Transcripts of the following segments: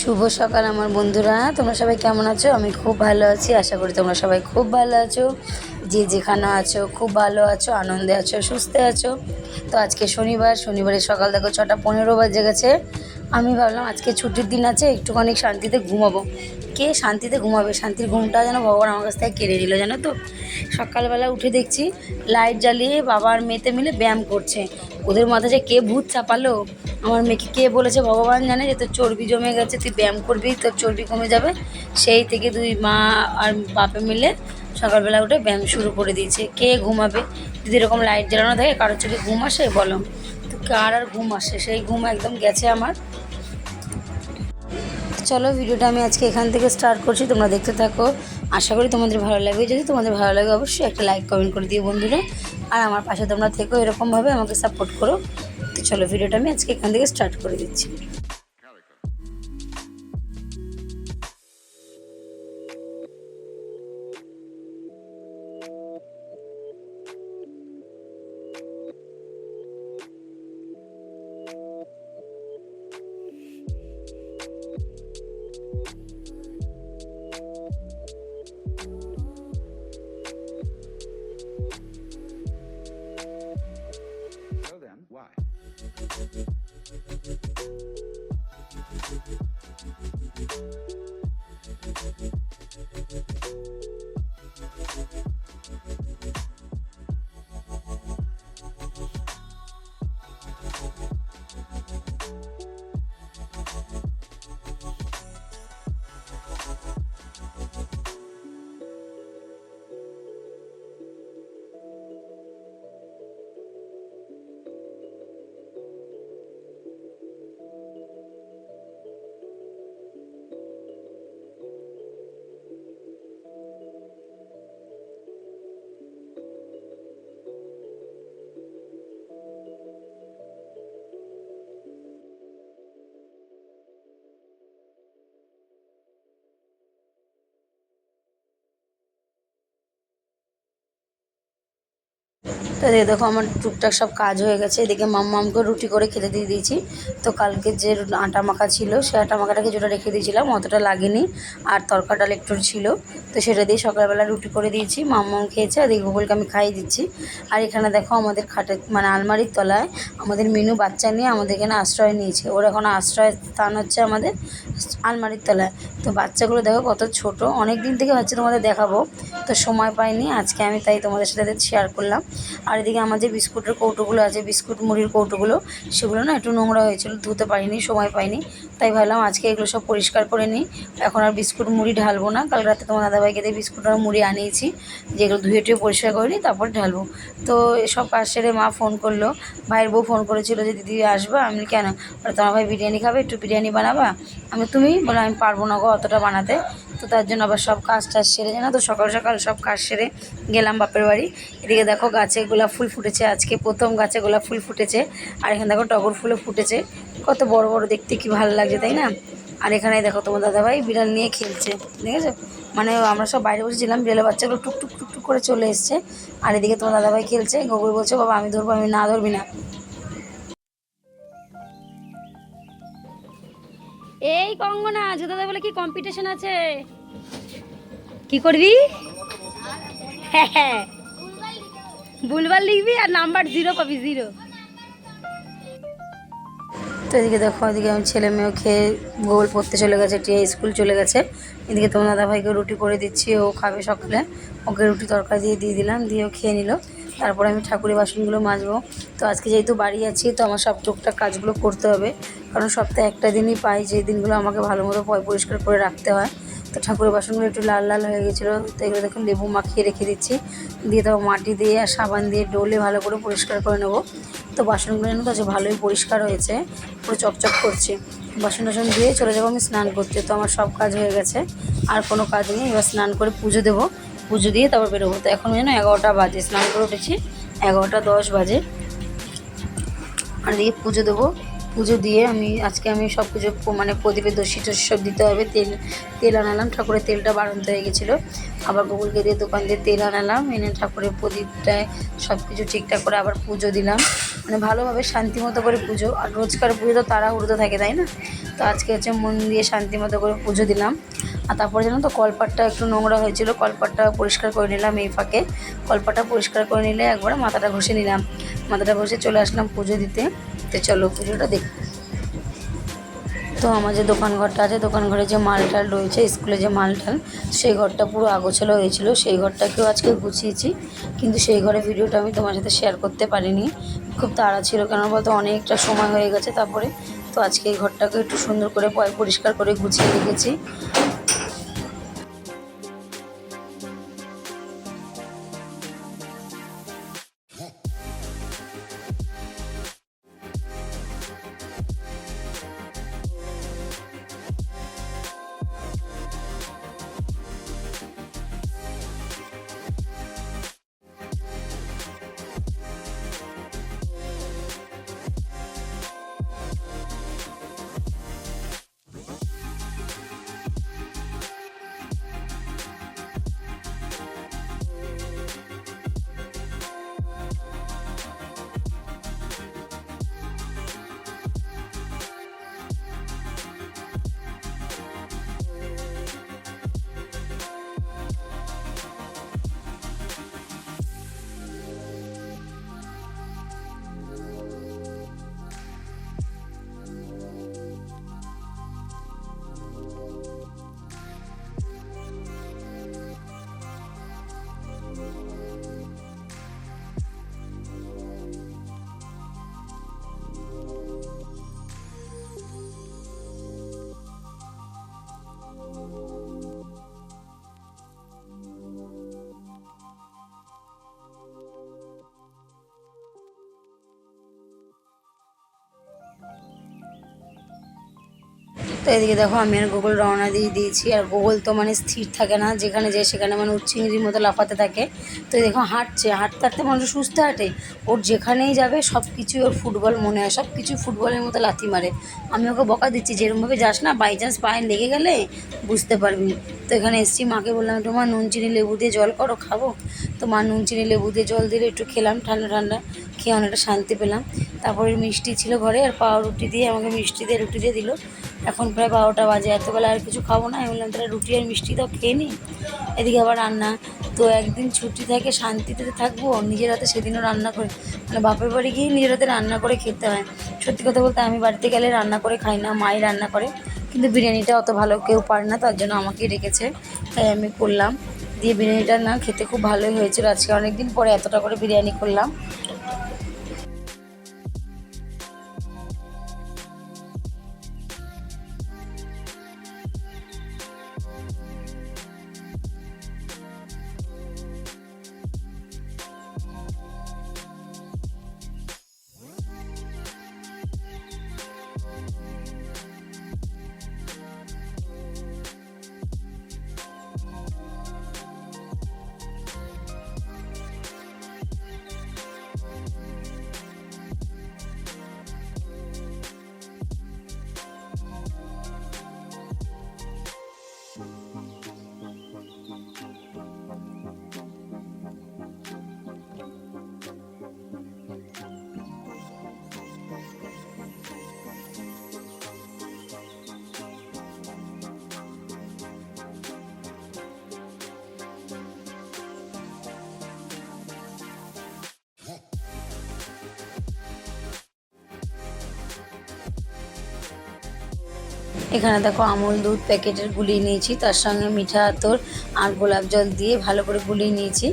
শুভ সকাল আমার বন্ধুরা। তোমরা সবাই কেমন আছো? আমি খুব ভালো আছি। আশা করি তোমরা সবাই খুব ভালো আছো। যে যেখানে আছো, খুব ভালো আছো, আনন্দে আছো, সুস্থে আছো। তো আজকে শনিবার। শনিবারের সকাল দেখো ছটা পনেরো বাজে গেছে। আমি ভাবলাম আজকে ছুটির দিন আছে, একটুখানি শান্তিতে ঘুমাবো। কে শান্তিতে ঘুমাবে? শান্তির ঘুমটা যেন ভগবান আমার কাছ থেকে কেড়ে নিল, জানো তো? সকালবেলা উঠে দেখছি লাইট জ্বালিয়ে বাবার মেয়েতে মিলে ব্যায়াম করছে। ওদের মাথায় যে কে ভূত চাপালো আমার মেয়েকে কে বলেছে? ভগবান জানে যে তোর চর্বি জমে গেছে, তুই ব্যায়াম করবি, তোর চর্বি কমে যাবে। সেই থেকে দুই মা আর বাপে মিলে সকালবেলা উঠে ব্যায়াম শুরু করে দিয়েছে। কে ঘুমাবে? যদি এরকম লাইট জ্বালানো থাকে, কারোর চোখে ঘুম আসে? বলো। কার আর ঘুম আসে, সেই ঘুম একদম গেছে আমার। চলো, ভিডিওটা আমি আজকে এখান থেকে স্টার্ট করছি, তোমরা দেখতে থাকো। আশা করি তোমাদের ভালো লাগবে। যদি তোমাদের ভালো লাগে, অবশ্যই একটা লাইক কমেন্ট করে দিও বন্ধুরা। আর আমার পাশে তোমরা থেকো, এরকমভাবে আমাকে সাপোর্ট করো। তো চলো, ভিডিওটা আমি আজকে এখান থেকে স্টার্ট করে দিচ্ছি। তো দেখো আমার টুকটাক সব কাজ হয়ে গেছে। এদিকে মাম্মামকে রুটি করে খেতে দিয়ে দিয়েছি। তো কালকে যে আটা মাখা ছিল, সে আটা মাখাটা কিছুটা রেখে দিয়েছিলাম, অতটা লাগেনি। আর তরকা ডাল একটু ছিল। তো সেটা দিয়ে সকালবেলা রুটি করে দিয়েছি মাম্মাম খেয়েছে, আর এই আমি খাইয়ে দিচ্ছি। আর এখানে দেখো আমাদের খাটে মানে আলমারির তলায় আমাদের মিনু বাচ্চা নিয়ে আমাদের এখানে আশ্রয় নিয়েছে। ওর এখন আশ্রয় স্থান হচ্ছে আমাদের আলমারির তলায়। তো বাচ্চাগুলো দেখো কত ছোট। অনেক দিন থেকে হচ্ছে তোমাদের দেখাবো। তো সময় পাইনি, আজকে আমি তাই তোমাদের সাথে শেয়ার করলাম। আর এদিকে আমার যে বিস্কুটের কৌটোগুলো আছে, বিস্কুট মুড়ির কৌটোগুলো, সেগুলো না একটু নোংরা হয়েছিল, ধুতে পারিনি, সময় পাইনি। তাই ভাবলাম আজকে এগুলো সব পরিষ্কার করে নিই। এখন আর বিস্কুট মুড়ি ঢালবো না। কাল রাতে তোমার দাদাভাইকে দিয়ে বিস্কুট আর মুড়ি আনিয়েছি। যেগুলো ধুয়ে টুয়ে পরিষ্কার করে নিই, তারপর ঢালবো। তো এসব কাজ সেরে মা ফোন করল। ভাইয়ের বউ ফোন করেছিল যে, দিদি আসবা? আমি কেন? তোমার ভাই বিরিয়ানি খাবে, একটু বিরিয়ানি বানাবা? আমি তুমি? বলে, আমি পারব না গো অতটা বানাতে। তো তার জন্য আবার সব কাজ টাজ সেরে জানো তো সকাল সকাল সব কাজ সেরে গেলাম বাপের বাড়ি। এদিকে দেখো গাছে গোলাপ ফুল ফুটেছে। আজকে প্রথম গাছে গোলাপ ফুল ফুটেছে। আর এখানে দেখো টগর ফুলও ফুটেছে। কত বড় বড় দেখতে কি ভালো লাগছে, তাই না? আর এখানে দেখো তোমার দাদাভাই বিড়াল নিয়ে খেলছে দেখেছ মানে আমরা সব বাইরে বসেছিলাম, বিড়ালের বাচ্চাগুলো টুকটুক টুকটুক করে চলে এসছে, আর এদিকে তোমার দাদাভাই খেলছে। গোবর বলছে, বাবা, আমি ধরবো, আমি না ধরবি না। এই কঙ্গনা দাদা বলে কি কম্পিটিশন আছে? কি করবি? হ্যাঁ হ্যাঁ। ভুলবার লিখবি আর নাম্বার জিরো পাবি জিরো তো এদিকে দেখো, এদিকে আমি ছেলে মেয়েও খেয়ে গোল পড়তে চলে গেছে, টিয়া স্কুল চলে গেছে। এদিকে তোমার দাদাভাইকে রুটি করে দিচ্ছি, ও খাবে সকালে। ওকে রুটি তরকারি দিয়ে দিয়ে দিলাম, দিয়ে ও খেয়ে নিল। তারপরে আমি ঠাকুরের বাসনগুলো মাজবো। তো আজকে যেহেতু বাড়ি আছি, তো আমার সব টুকটাক কাজগুলো করতে হবে। কারণ সপ্তাহে একটা দিনই পাই যে দিনগুলো আমাকে ভালো মতো পরিষ্কার করে রাখতে হয়। তো ঠাকুরের বাসনগুলো একটু লাল লাল হয়ে গেছিল, তো এগুলো দেখুন লেবু মাখিয়ে রেখে দিচ্ছি। দিয়ে তারপর মাটি দিয়ে আর সাবান দিয়ে ডোলে ভালো করে পরিষ্কার করে নেব। তো বাসনগুলো যেন ভালোই পরিষ্কার হয়েছে, পুরো চকচক করছে। বাসন টাসন দিয়ে চলে যাব আমি স্নান করতে, তো আমার সব কাজ হয়ে গেছে, আর কোনো কাজ নেই। এবার স্নান করে পুজো দেবো, পুজো দিয়ে তারপর বেরোবো। তো এখন যেন এগারোটা বাজে, স্নান করে উঠেছি, এগারোটা দশ বাজে। আর দিয়ে পুজো দেবো, পুজো দিয়ে আমি, আজকে আমি সব পুজো মানে প্রদীপে দোষী টসি সব দিতে হবে, তেল তেল আনালাম, ঠাকুরের তেলটা বাড়ন্ত হয়ে গেছিল। আবার বকুলকে দিয়ে দোকান দিয়ে তেল আনালাম, এনে ঠাকুরের প্রদীপটায় সব কিছু ঠিকঠাক করে আবার পুজো দিলাম। মানে ভালোভাবে শান্তি মতো করে পুজো, আর রোজকার পুজো তো তাড়াহুড়োতে থাকে, তাই না? তো আজকে হচ্ছে মন দিয়ে শান্তি মতো করে পুজো দিলাম। আর তারপরে জানো তো, কলপাটটা একটু নোংরা হয়েছিল, কলপাটটা পরিষ্কার করে নিলাম এই ফাঁকে। কলপাটটা পরিষ্কার করে নিলে একবার মাথাটা ঘষে নিলাম। মাথাটা ঘষে চলে আসলাম পুজো দিতে। তো চলো পুজোটা দেখ। তো আমার যে দোকান ঘরটা আছে, দোকান ঘরে যে মালটাল রয়েছে, স্কুলে যে মালটাল, সেই ঘরটা পুরো আগোছালো হয়েছিল। সেই ঘরটাকেও আজকে গুছিয়েছি, কিন্তু সেই ঘরে ভিডিওটা আমি তোমার সাথে শেয়ার করতে পারিনি। খুব তাড়া ছিল কেন বলতো অনেকটা সময় হয়ে গেছে তারপরে। তো আজকে এই ঘরটাকে একটু সুন্দর করে পরিষ্কার করে গুছিয়ে রেখেছি। তো এদিকে দেখো আমি আর গুগল রওনা দিয়ে দিয়েছি। আর গুগল তো মানে স্থির থাকে না, যেখানে যায় সেখানে মানে উচ্চিংড়ির মতো লাফাতে থাকে। তো দেখো হাঁটছে, হাঁটতে হাঁটতে মানুষ সুস্থ হাঁটে। ওর যেখানেই যাবে সব কিছুই ওর ফুটবল মনে হয় সব কিছু ফুটবলের মতো লাথি মারে। আমি ওকে বকা দিচ্ছি যেরকমভাবে যাস না বাই চান্স পায়ে লেগে গেলে বুঝতে পারবি। তো এখানে এসছি। মাকে বললাম, একটু মা নুন, চিনি, লেবু দিয়ে জল করো, খাব? তো মা নুন, চিনি, লেবু দিয়ে জল দিলে, একটু খেলাম, ঠান্ডা ঠান্ডা, খেয়ে অনেকটা শান্তি পেলাম। তারপরে মিষ্টি ছিল ঘরে, আর পাউরুটি দিয়ে আমাকে মিষ্টি দিয়ে রুটি দিয়ে দিল। এখন প্রায় বারোটা বাজে এতবেলা আর কিছু খাব না। আমি বললাম, তাহলে রুটি আর মিষ্টি তো খেয়ে নিই এদিকে আবার রান্না। তো একদিন ছুটি থাকে, শান্তিতে থাকব, নিজের হাতে সেদিনও রান্না করে মানে বাপের বাড়ি গিয়ে নিজের হাতে রান্না করে খেতে হয়। সত্যি কথা বলতে, আমি বাড়িতে গেলে রান্না করে খাই না, মাই রান্না করে। কিন্তু বিরিয়ানিটা অত ভালো কেউ পারে না, তার জন্য আমাকে রেখেছে, তাই আমি করলাম। দিয়ে বিরিয়ানিটা না খেতে খুব ভালোই হয়েছিল। আজকে অনেকদিন পরে এতটা করে বিরিয়ানি করলাম। এখানে দেখো আমুল দুধ প্যাকেটের গুলিয়ে নিয়েছি, তার সঙ্গে মিঠা, আতর আর গোলাপ জল দিয়ে ভালো করে গুলিয়ে নিয়েছি।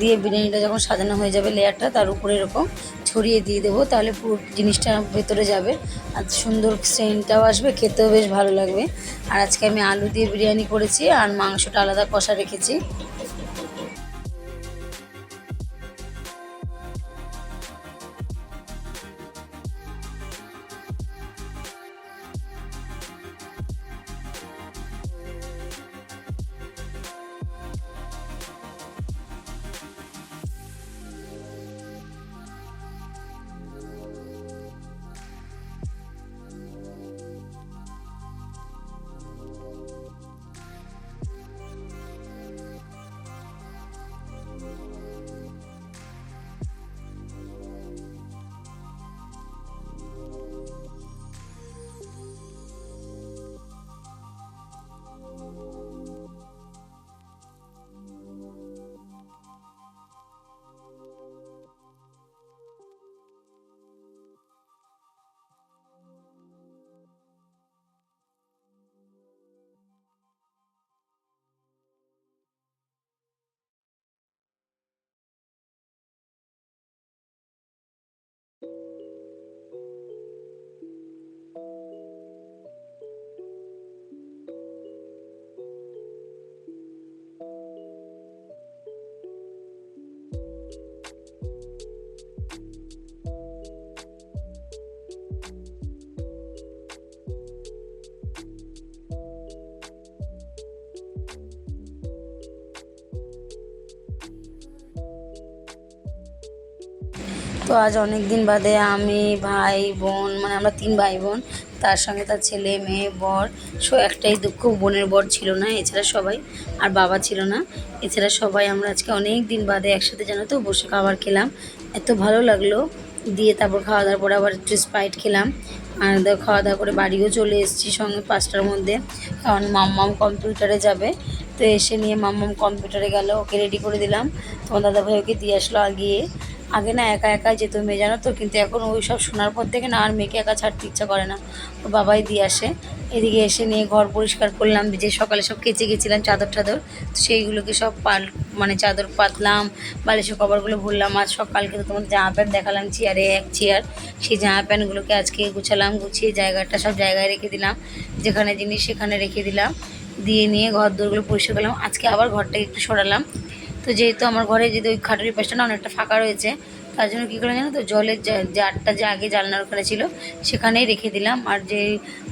দিয়ে বিরিয়ানিটা যখন সাজানো হয়ে যাবে লেয়ারটা, তার উপরে এরকম ছড়িয়ে দিয়ে দেবো, তাহলে পুরো জিনিসটা ভেতরে যাবে। আর সুন্দর সেন্টটাও আসবে, খেতেও বেশ ভালো লাগবে। আর আজকে আমি আলু দিয়ে বিরিয়ানি করেছি, আর মাংসটা আলাদা কষা রেখেছি। তো আজ অনেক দিন বাদে আমি ভাই বোন মানে আমরা তিন ভাই বোন, তার সঙ্গে তার ছেলে, মেয়ে, বর, সো একটাই দুঃখ, বোনের বর ছিল না, এছাড়া সবাই, আর বাবা ছিল না। এছাড়া সবাই আমরা আজকে অনেক দিন বাদে একসাথে জানো তো বসে খাবার খেলাম। এত ভালো লাগল, দিয়ে তারপর খাওয়া দাওয়ার পরে আবার একটু স্প্রাইট খেলাম। আর খাওয়া দাওয়া করে বাড়িও চলে এসেছি সঙ্গে পাঁচটার মধ্যে। কারণ মাম্মাম কম্পিউটারে যাবে। তো এসে নিয়ে মাম্মাম কম্পিউটারে গেল, ওকে রেডি করে দিলাম। তোমার দাদাভাই ওকে দিয়ে আসলো আগিয়ে। আগে না একা একা যেত মেয়ে, জানো তো? কিন্তু এখন ওই সব শোনার পর থেকে না আর মেয়েকে একা ছাড়তে ইচ্ছা করে না। ও বাবাই দিয়ে আসে। এদিকে এসে নিয়ে ঘর পরিষ্কার করলাম, যে সকালে সব কেচে গেছিলাম চাদর টাদর। সেইগুলোকে সব পাল মানে চাদর পাতলাম, বালিশের কভারগুলো ভরলাম। আজ সকালকে তো তোমাদের জামা প্যান্ট দেখালাম, চেয়ারে এক চেয়ার। সেই জামা প্যান্টগুলোকে আজকে গুছালাম, গুছিয়ে জায়গাটা সব জায়গায় রেখে দিলাম। যেখানে জিনিস সেখানে রেখে দিলাম। দিয়ে নিয়ে ঘর দোরগুলো পরিষ্কার করলাম। আজকে আবার ঘরটাকে একটু সরালাম। তো যেহেতু আমার ঘরে যদি ওই খাটের পাশটা না অনেকটা ফাঁকা রয়েছে, তার জন্য কী করে জানো তো, জলের জারটা যে আগে জানলার ওখানে ছিল, সেখানেই রেখে দিলাম। আর যে,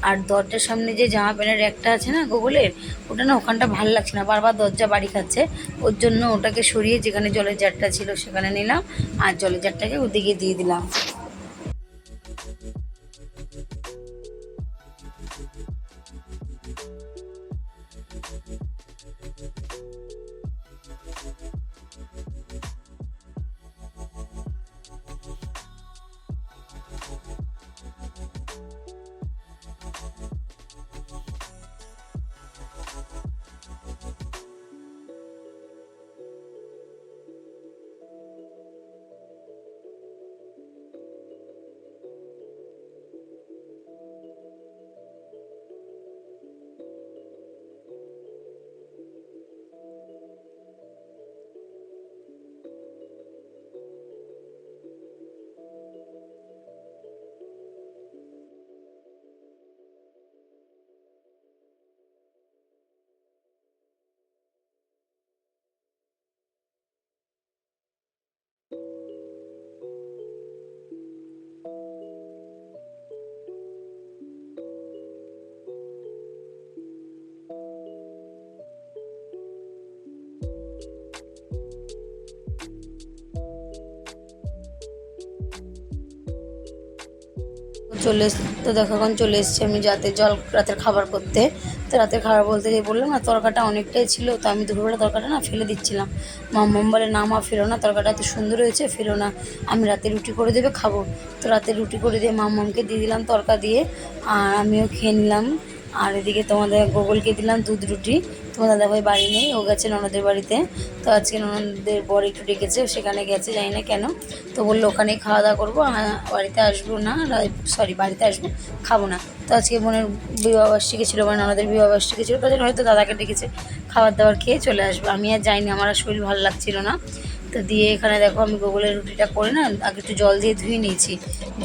আর দরজার সামনে যে জামা প্যান্টের একটা আছে না গোগলের, ওটা না ওখানটা ভালো লাগছে না। বারবার দরজা বাড়ি খাচ্ছে। ওর জন্য ওটাকে সরিয়ে যেখানে জলের জারটা ছিল সেখানে নিলাম, আর জলের জারটাকে ওদিকে দিয়ে দিলাম। চলে তো দেখো এখন চলে এসেছি। আমি যাতে জল রাতের খাবার করতে। তো রাতের খাবার বলতে গিয়ে বললাম না, তরকাটা অনেকটাই ছিল, তো আমি দুপুরবেলা তরকাটা না ফেলে দিচ্ছিলাম। মাম্মাম বলে, না মা, ফেলো না, তরকাটা এত সুন্দর হয়েছে, ফেলো না। আমি রাতে রুটি করে দেবে, খাব। তো রাতে রুটি করে দিয়ে মাম্মামকে দিয়ে দিলাম তরকা দিয়ে, আর আমিও খেয়ে নিলাম। আর এদিকে তোমাদের গোগলকে দিলাম দুধ রুটি। তোমার দাদাভাই বাড়ি নেই, ও গেছে ননদের বাড়িতে। তো আজকে ননদের বর একটু ডেকেছে সেখানে গেছে, জানি না কেন। তো বলল ওখানে খাওয়া দাওয়া করব বাড়িতে আসব না সরি বাড়িতে আসব, খাব না। তো আজকে বোনের বিবাহবার্ষিকী ছিল মানে ননদের বিবাহবার্ষিকী ছিল তাদের হয়তো দাদাকে ডেকেছে, খাবার দাবার খেয়ে চলে আসব। আমি আর যাইনি, আমার আর শরীর ভালো লাগছিল না। তো দিয়ে এখানে দেখো আমি গোগলের রুটিটা করে না, আগে একটু জল দিয়ে ধুয়ে নিয়েছি।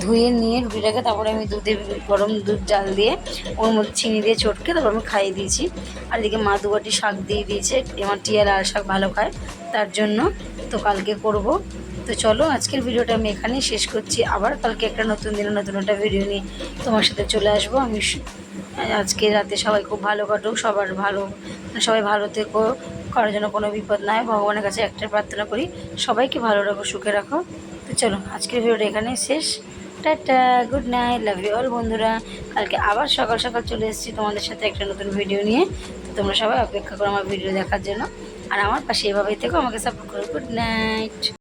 ধুয়ে নিয়ে রুটিটাকে তারপরে আমি দুধে গরম দুধ জাল দিয়ে, ওর মধ্যে চিনি দিয়ে চটকে তারপর আমি খাইয়ে দিয়েছি। আর এদিকে মা দুবাটি শাক দিয়ে দিয়েছে, আমার টিয়া লাল শাক ভালো খায়, তার জন্য তো কালকে করব। তো চলো আজকের ভিডিওটা আমি এখানেই শেষ করছি। আবার কালকে একটা নতুন দিনে নতুন একটা ভিডিও নিয়ে তোমার সাথে চলে আসব। আমি আজকে রাতে সবাই খুব ভালো কাটুক, সবার ভালো, সবাই ভালো থেকো কারোর জন্য কোনো বিপদ না হয় ভগবানের কাছে একটা প্রার্থনা করি, সবাইকে ভালো রাখো, সুখে রাখো। তো চলো, আজকের ভিডিওটা এখানে শেষ। Tata, good night, love you all বন্ধুরা। কালকে আবার সকাল সকাল চলে এসেছি তোমাদের সাথে একটা নতুন ভিডিও নিয়ে। তো তোমরা সবাই অপেক্ষা করো আমার ভিডিও দেখার জন্য। আর আমার পাশে এভাবেই থেকো, আমাকে সাপোর্ট করো। Good night.